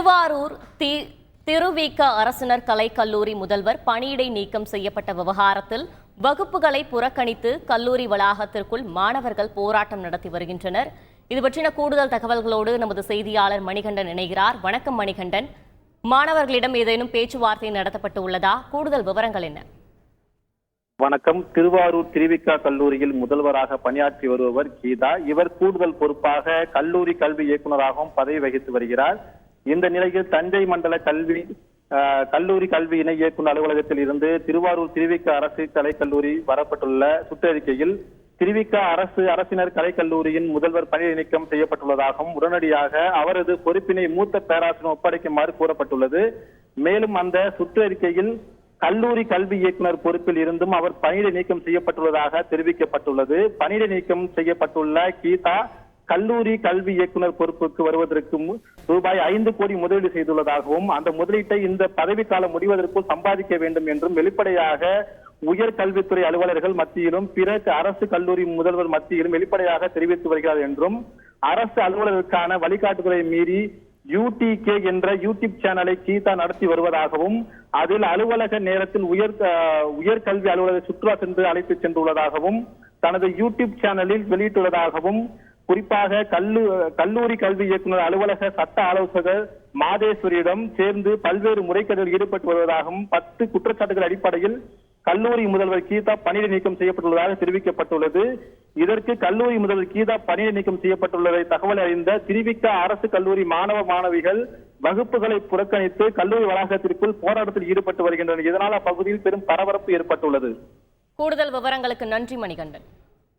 திருவாரூர் தி திருவிக அரசினர் கலைக்கல்லூரி முதல்வர் பணியிடை நீக்கம் செய்யப்பட்ட விவகாரத்தில் வகுப்புகளை புறக்கணித்து கல்லூரி வளாகத்திற்குள் மாணவர்கள் போராட்டம் நடத்தி வருகின்றனர். இது பற்றின கூடுதல் தகவல்களோடு நமது செய்தியாளர் மணிகண்டன் இணைகிறார். வணக்கம் மணிகண்டன். மாணவர்களிடம் ஏதேனும் பேச்சுவார்த்தை நடத்தப்பட்டு உள்ளதா? கூடுதல் விவரங்கள் என்ன? வணக்கம். திருவாரூர் திருவிக்கா கல்லூரியில் முதல்வராக பணியாற்றி வருபவர் கீதா. இவர் கூடுதல் பொறுப்பாக கல்லூரி கல்வி இயக்குநராகவும் பதவி வகித்து வருகிறார். இந்த நிலையில் தஞ்சை மண்டல கல்வி கல்லூரி கல்வி இணை இயக்குநர் அலுவலகத்தில் இருந்து திருவாரூர் திருவிக்க அரசு கலைக்கல்லூரி வரப்பட்டுள்ள சுற்றறிக்கையில் திருவிக்கா அரசு அரசினர் கலைக்கல்லூரியின் முதல்வர் பணி நீக்கம் செய்யப்பட்டுள்ளதாகவும் உடனடியாக அவரது பொறுப்பினை மூத்த பேராசிரியர் ஒப்படைக்குமாறு கூறப்பட்டுள்ளது. மேலும் அந்த சுற்றறிக்கையில் கல்லூரி கல்வி இயக்குனர் பொறுப்பில் இருந்தும் அவர் பணியிட நீக்கம் செய்யப்பட்டுள்ளதாக தெரிவிக்கப்பட்டுள்ளது. பணியிட நீக்கம் செய்யப்பட்டுள்ள கீதா கல்லூரி கல்வி இயக்குனர் பொறுப்புக்கு வருவதற்கும் ரூபாய் ஐந்து கோடி முதலீடு செய்துள்ளதாகவும் அந்த முதலீட்டை இந்த பதவிக்காலம் முடிவதற்குள் சம்பாதிக்க வேண்டும் என்றும் வெளிப்படையாக உயர் கல்வித்துறை அலுவலர்கள் மத்தியிலும் பிற அரசு கல்லூரி முதல்வர் மத்தியிலும் வெளிப்படையாக தெரிவித்து வருகிறார் என்றும் அரசு அலுவலருக்கான வழிகாட்டுதலை மீறி யூடி கே என்ற யூடியூப் சேனலை கீதா நடத்தி வருவதாகவும் அதில் அலுவலக நேரத்தில் உயர் அஹ், உயர்கல்வி அலுவலக சுற்றுலா சென்று அழைத்து சென்றுள்ளதாகவும் தனது யூடியூப் சேனலில் வெளியிட்டுள்ளதாகவும் குறிப்பாக கல்லு கல்லூரி கல்வி இயக்குநர் அலுவலக சட்ட ஆலோசகர் மாதேஸ்வரியிடம் சேர்ந்து பல்வேறு முறைகேடுகளில் ஈடுபட்டு வருவதாகவும் பத்து குற்றச்சாட்டுகள் அடிப்படையில் கல்லூரி முதல்வர் கீதா பணியிடை நீக்கம் செய்யப்பட்டுள்ளதாக தெரிவிக்கப்பட்டுள்ளது. இதற்கு கல்லூரி முதல்வர் கீதா பணியிடை நீக்கம் செய்யப்பட்டுள்ளதை தகவல் அறிந்த திருவிக்க அரசு கல்லூரி மாணவ மாணவிகள் வகுப்புகளை புறக்கணித்து கல்லூரி வளாகத்திற்குள் போராட்டத்தில் ஈடுபட்டு வருகின்றனர். இதனால் அப்பகுதியில் பெரும் பரபரப்பு ஏற்பட்டுள்ளது. கூடுதல் விவரங்களுக்கு நன்றி மணிகண்டன்.